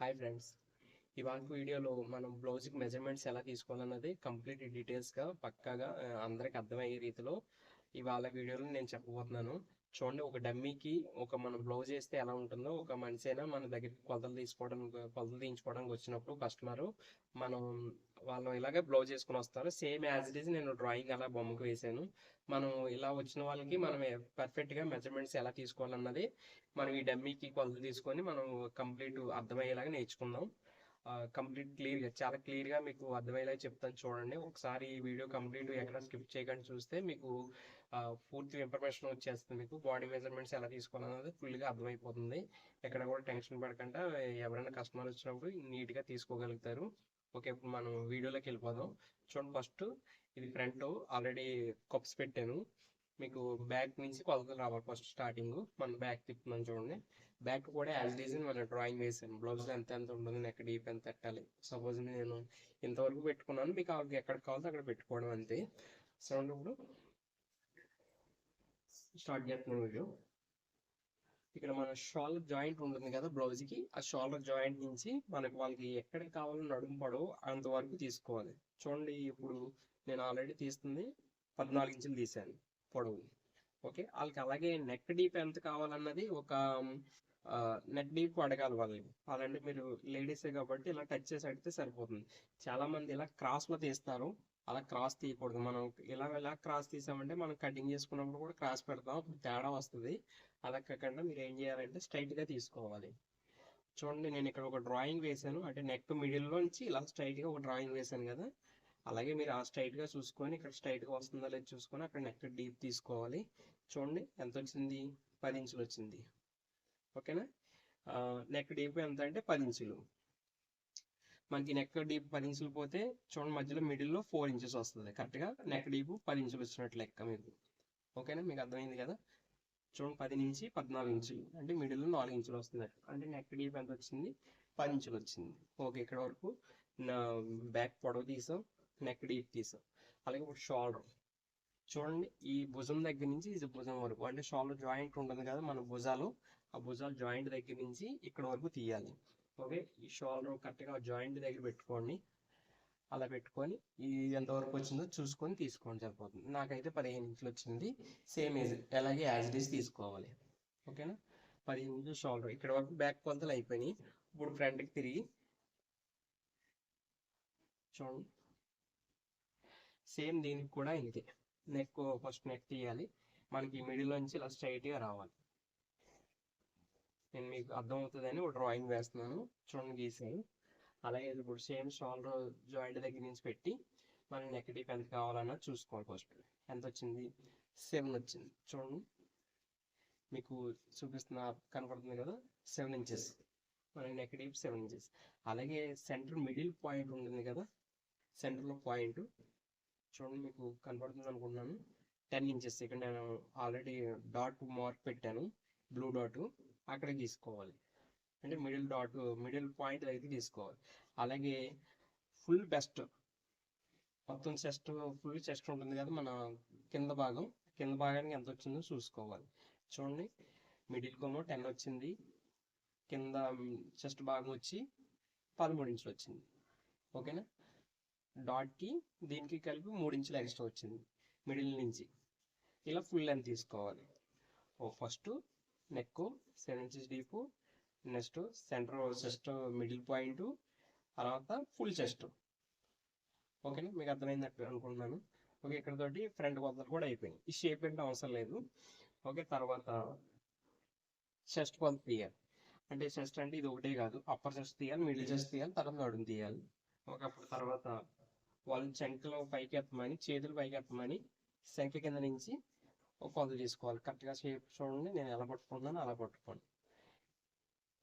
Hi friends ఇవాళ వీడియోలో మనం బ్లౌజ్కి మెజర్మెంట్స్ ఎలా తీసుకోవాలన్నది కంప్లీట్ డీటెయిల్స్గా పక్కాగా అందరికి అర్థమయ్యే రీతిలో ఇవాళ వీడియోలో నేను చెప్పబోతున్నాను. చూడండి ఒక డమ్మీకి ఒక మనం బ్లౌజ్ వేస్తే ఎలా ఉంటుందో ఒక మనిషి అయినా మన దగ్గరికి కొలతలు తీసుకోవడానికి కొలతలు తీయించుకోవడానికి వచ్చినప్పుడు కస్టమర్ మనం వాళ్ళు ఇలాగే బ్లౌజ్ వేసుకుని వస్తారు. సేమ్ యాజ్ ఇట్ ఈజ్ నేను డ్రాయింగ్ అలా బొమ్మకు వేసాను. మనం ఇలా వచ్చిన వాళ్ళకి మనం పర్ఫెక్ట్గా మెజర్మెంట్స్ ఎలా తీసుకోవాలన్నది మనం ఈ డమ్మీకి కొలతలు తీసుకొని మనం కంప్లీట్ అర్థమయ్యేలాగా నేర్చుకుందాం. కంప్లీట్ క్లియర్గా చాలా క్లియర్గా మీకు అర్థమయ్యేలా చెప్తాను చూడండి. ఒకసారి ఈ వీడియో కంప్లీట్ ఎక్కడ స్కిప్ చేయకుండా చూస్తే మీకు పూర్తి ఇన్ఫర్మేషన్ వచ్చేస్తుంది మీకు. బాడీ మెజర్మెంట్స్ ఎలా తీసుకోవాలన్నది ఫుల్గా అర్థమైపోతుంది. ఎక్కడ కూడా టెన్షన్ పడకుండా ఎవరైనా కస్టమర్ వచ్చినప్పుడు నీట్గా తీసుకోగలుగుతారు. ఓకే ఇప్పుడు మనం వీడియోలోకి వెళ్ళిపోదాం. చూడండి ఫస్ట్ ఇది ఫ్రంట్ ఆల్రెడీ కప్స్ పెట్టాను. మీకు బ్యాక్ నుంచి కొలతలు రావాలి ఫస్ట్ స్టార్టింగ్ మనం బ్యాక్ తిప్పుతున్నాం చూడండి. బ్యాక్ కూడా యాజ్ డీజన్ మన డ్రాయింగ్ వేసాను బ్లౌజ్ ఎంత ఎంత ఉంటుంది నెక్ డీప్ ఎంత పెట్టాలి. సపోజ్ నేను ఇంతవరకు పెట్టుకున్నాను మీకు ఆవిడకి ఎక్కడ కావాలో అక్కడ పెట్టుకోవడం అంతే. సో ఇప్పుడు స్టార్ట్ చేస్తున్నాను వీడియో. ఇక్కడ మన షోల్డర్ జాయింట్ ఉంటుంది కదా బ్లౌజ్కి. ఆ షోల్డర్ జాయింట్ నుంచి మనకి వాళ్ళకి ఎక్కడ కావాలో నడుము అంతవరకు తీసుకోవాలి. చూడండి ఇప్పుడు నేను ఆల్రెడీ తీస్తుంది. పద్నాలుగు ఇంచులు తీసాను. పొడవు ఓకే? వాళ్ళకి అలాగే నెక్ డీప్ ఎంత కావాలన్నది ఒక నెక్ డీప్ అడగాలి వాళ్ళని. అలాంటి మీరు లేడీసే కాబట్టి ఇలా టచ్ చేసి అడిగితే సరిపోతుంది. చాలా మంది ఇలా క్రాస్లో తీస్తారు. అలా క్రాస్ తీయకూడదు. మనం ఇలా ఇలా క్రాస్ తీసామంటే మనం కటింగ్ చేసుకున్నప్పుడు కూడా క్రాస్ పెడతాం. అప్పుడు తేడా వస్తుంది. అలా కాకుండా మీరు ఏం చేయాలంటే స్ట్రైట్గా తీసుకోవాలి. చూడండి నేను ఇక్కడ ఒక డ్రాయింగ్ వేసాను అంటే నెక్ మిడిల్ నుంచి ఇలా స్ట్రైట్గా ఒక డ్రాయింగ్ వేసాను కదా. అలాగే మీరు ఆ స్ట్రైట్గా చూసుకొని ఇక్కడ స్ట్రైట్గా వస్తుందో లేదో చూసుకొని అక్కడ నెక్ డీప్ తీసుకోవాలి. చూడండి ఎంత వచ్చింది? పది ఇంచులు వచ్చింది. ఓకేనా? నెక్ డీప్ ఎంత అంటే పది ఇంచులు. మనకి నెక్ డీప్ పది ఇంచులు పోతే చూడండి మధ్యలో మిడిల్లో ఫోర్ ఇంచెస్ వస్తుంది. కరెక్ట్గా నెక్ డీప్ పది ఇంచులు వచ్చినట్లు లెక్క మీకు. ఓకేనా? మీకు అర్థమైంది కదా? చూడండి పది నుంచి పద్నాలుగు ఇంచులు. అంటే మిడిల్లో నాలుగు ఇంచులు వస్తుంది. అంటే నెక్ డీప్ ఎంత వచ్చింది? పది ఇంచులు వచ్చింది. ఓకే ఇక్కడ వరకు నా బ్యాక్ పొడవు తీసాం. నెక్ డీప్ తీసాం అలాగే ఇప్పుడు షోల్డర్ చూడండి ఈ భుజం దగ్గర నుంచి ఇది భుజం వరకు. అంటే షోల్డర్ జాయింట్ ఉంటుంది కదా మన భుజాలు. ఆ భుజాలు జాయింట్ దగ్గర నుంచి ఇక్కడ వరకు తీయాలి. ఓకే? ఈ షోల్డర్ కరెక్ట్గా జాయింట్ దగ్గర పెట్టుకోండి. అలా పెట్టుకొని ఇది ఎంతవరకు వచ్చిందో చూసుకొని తీసుకోండి సరిపోతుంది. నాకైతే పదిహేను ఇంచులు వచ్చింది. సేమ్ ఏజ్ అలాగే యాజ్ డీస్ తీసుకోవాలి. ఓకేనా? పదిహేను ఇంచులు షోల్డర్ ఇక్కడ వరకు బ్యాక్ కొలతలు అయిపోయినాయి. ఇప్పుడు ఫ్రంట్కి తిరిగి చూడండి. సేమ్ దీనికి కూడా ఇంతే నెక్ ఫస్ట్ నెక్ తీయాలి. మనకి మిడిల్ నుంచి ఇలా స్ట్రైట్గా రావాలి. నేను మీకు అర్థమవుతుందని ఒక డ్రాయింగ్ వేస్తున్నాను. చూడండి గీసాను అలాగే ఇప్పుడు సేమ్ షోల్డర్ జాయింట్ దగ్గర నుంచి పెట్టి మనం నెక్ డీప్ ఎంత కావాలన్నా చూసుకోవాలి ఫస్ట్ ఎంత వచ్చింది? సెవెన్ వచ్చింది. చూడండి. మీకు చూపిస్తున్న కనపడుతుంది కదా? సెవెన్ ఇంచెస్ మన నెక్ డీప్ సెవెన్ ఇంచెస్ అలాగే సెంటర్ మిడిల్ పాయింట్ ఉంటుంది కదా? సెంటర్లో పాయింట్ చూడండి మీకు కనపడుతుంది అనుకుంటున్నాను. టెన్ ఇంచెస్ ఇక్కడ నేను ఆల్రెడీ డాట్ మార్క్ పెట్టాను. బ్లూ డాట్ అక్కడ తీసుకోవాలి అంటే మిడిల్ డాట్ మిడిల్ పాయింట్ అయితే తీసుకోవాలి అలాగే ఫుల్ బెస్ట్ మొత్తం చెస్ట్ ఫుల్ చెస్ట్ ఉంటుంది కదా మన కింద భాగం. కింద భాగానికి ఎంత వచ్చిందో చూసుకోవాలి. చూడండి మిడిల్ కొమో టెన్ వచ్చింది. కింద చెస్ట్ భాగం వచ్చి పదమూడు ఇంచులు వచ్చింది. ఓకేనా డాట్కి దీనికి కలిపి మూడు ఇంచులు ఎక్స్ట్రా వచ్చింది. మిడిల్ నుంచి ఇలా ఫుల్ లెంత్ తీసుకోవాలి. ఓ first neck seven inches deep next centre chest middle point తర్వాత ఫుల్ చెస్ట్ ఓకేనా మీకు అర్థమైంది అనుకుంటున్నాను. ఓకే ఇక్కడతోటి ఫ్రంట్ కొలతలు కూడా అయిపోయింది. ఈ షేప్ అంటే అవసరం లేదు. ఓకే తర్వాత చెస్ట్ కొలత తీయాలి. అంటే చెస్ట్ అంటే ఇది ఒకటే కాదు. అప్పర్ చెస్ట్ తీయాలి మిడిల్ చెస్ట్ తీయాలి తర్వాత నడుము తీయాలి. ఓకే అప్పుడు తర్వాత వాళ్ళు శంఖలో పైకి ఎత్తమని చేతులు పైకి ఎత్తమని శంఖ కింద నుంచి ఒక కొలత తీసుకోవాలి. కరెక్ట్గా షేప్ చూడండి నేను ఎలా పట్టుకున్నాను అలా పట్టుకోండి.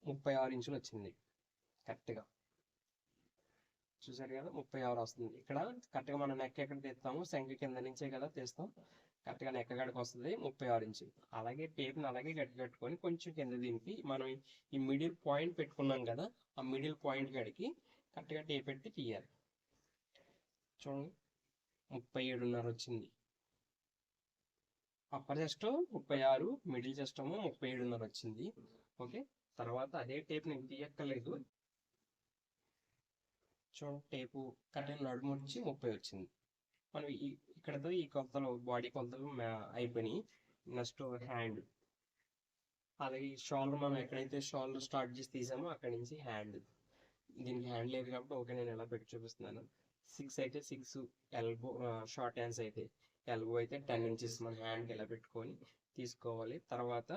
ముప్పై ఆరు ఇంచులు వచ్చింది. కరెక్ట్గా చూసారు కదా ముప్పై ఆరు వస్తుంది. ఇక్కడ కరెక్ట్గా మనం నెక్ ఎక్కడ తీస్తాము శంఖ కింద నుంచే కదా తీస్తాం. కరెక్ట్గా నెక్క కాడికి వస్తుంది ముప్పై ఆరు ఇంచులు అలాగే టేప్ని అలాగే గట్టి కట్టుకొని కొంచెం కింద దింపి మనం ఈ మిడిల్ పాయింట్ పెట్టుకున్నాం కదా ఆ మిడిల్ పాయింట్ కాడికి కరెక్ట్గా టేప్ పెట్టి తీయాలి. చూడండి ముప్పై ఏడున్నర వచ్చింది. అప్పర్ చెస్ట్ ముప్పై ఆరు మిడిల్ చెస్ట్ ఏమో ముప్పై ఏడున్నర వచ్చింది. ఓకే తర్వాత అదే టేప్ నేను తీయక్కర్లేదు. చూడండి టేపు కట్టిన నడుము వచ్చి ముప్పై వచ్చింది. మనం ఇక్కడతో ఈ కొలతలు బాడీ కొలతలు అయిపోయినాయి. నెక్స్ట్ హ్యాండ్ అలాగే షోల్డర్ మనం ఎక్కడైతే షోల్డర్ స్టార్ట్ చేసి తీసామో అక్కడి నుంచి హ్యాండ్ దీనికి హ్యాండ్ లేదు కాబట్టి ఓకే నేను ఎలా పెట్టి చూపిస్తున్నాను. సిక్స్ అయితే సిక్స్ ఎల్బో షార్ట్ హ్యాండ్స్ అయితే. ఎల్బో అయితే టెన్ ఇంచెస్ మన హ్యాండ్కి ఎలా పెట్టుకొని తీసుకోవాలి. తర్వాత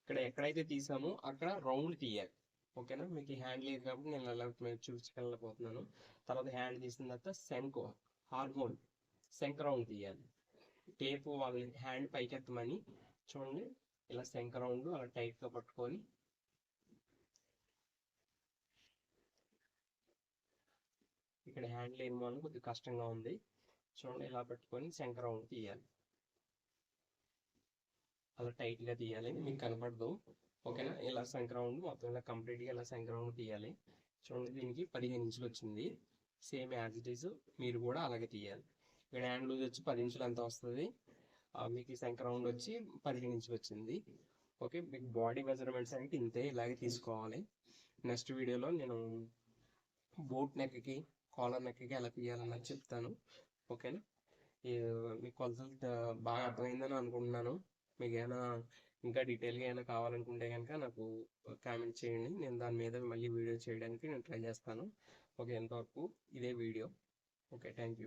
ఇక్కడ ఎక్కడైతే తీసామో అక్కడ రౌండ్ తీయాలి. ఓకేనా? మీకు హ్యాండ్ లేదు కాబట్టి నేను అలా చూపించగలపోతున్నాను తర్వాత హ్యాండ్ తీసిన తర్వాత శంకు హార్మోన్ శంక రౌండ్ తీయాలి. టేపు వాళ్ళ హ్యాండ్ పైకెత్తమని చూడండి. ఇలా శంక రౌండ్ అలా టైట్గా పట్టుకొని ఇక్కడ హ్యాండ్ లేని వాళ్ళు కొద్దిగా కష్టంగా ఉంది. చూడండి ఇలా పెట్టుకొని శంక రౌండ్ తీయాలి. అలా టైట్గా తీయాలి మీకు కనపడదు. ఓకేనా? ఇలా శంక రౌండ్ మొత్తం ఇలా కంప్లీట్గా ఇలా శంక రౌండ్ తీయాలి. చూడండి దీనికి పదిహేను ఇంచులు వచ్చింది. సేమ్ యాజ్ ఇట్ ఈస్ మీరు కూడా అలాగే తీయాలి. ఇక్కడ హ్యాండ్ లూజ్ వచ్చి పది ఇంచులు ఎంత వస్తుంది. ఆ, మీకు ఈ రౌండ్ వచ్చి పదిహేను ఇంచులు వచ్చింది. ఓకే మీకు బాడీ మెజర్మెంట్స్ అంటే ఇంతే ఇలాగే తీసుకోవాలి. నెక్స్ట్ వీడియోలో నేను బోట్ నెక్కి కాలర్ నెక్కి ఎలా తీయాలని చెప్తాను. ఓకేనా? మీకు మీ కొలతలు బాగా అర్థమైందని అనుకుంటున్నాను. మీకు ఏమైనా ఇంకా డీటెయిల్గా ఏమైనా కావాలనుకుంటే కనుక నాకు కామెంట్ చేయండి. నేను దాని మీద మళ్ళీ వీడియో చేయడానికి నేను ట్రై చేస్తాను. ఓకే ఎంతవరకు ఇదే వీడియో. Okay thank you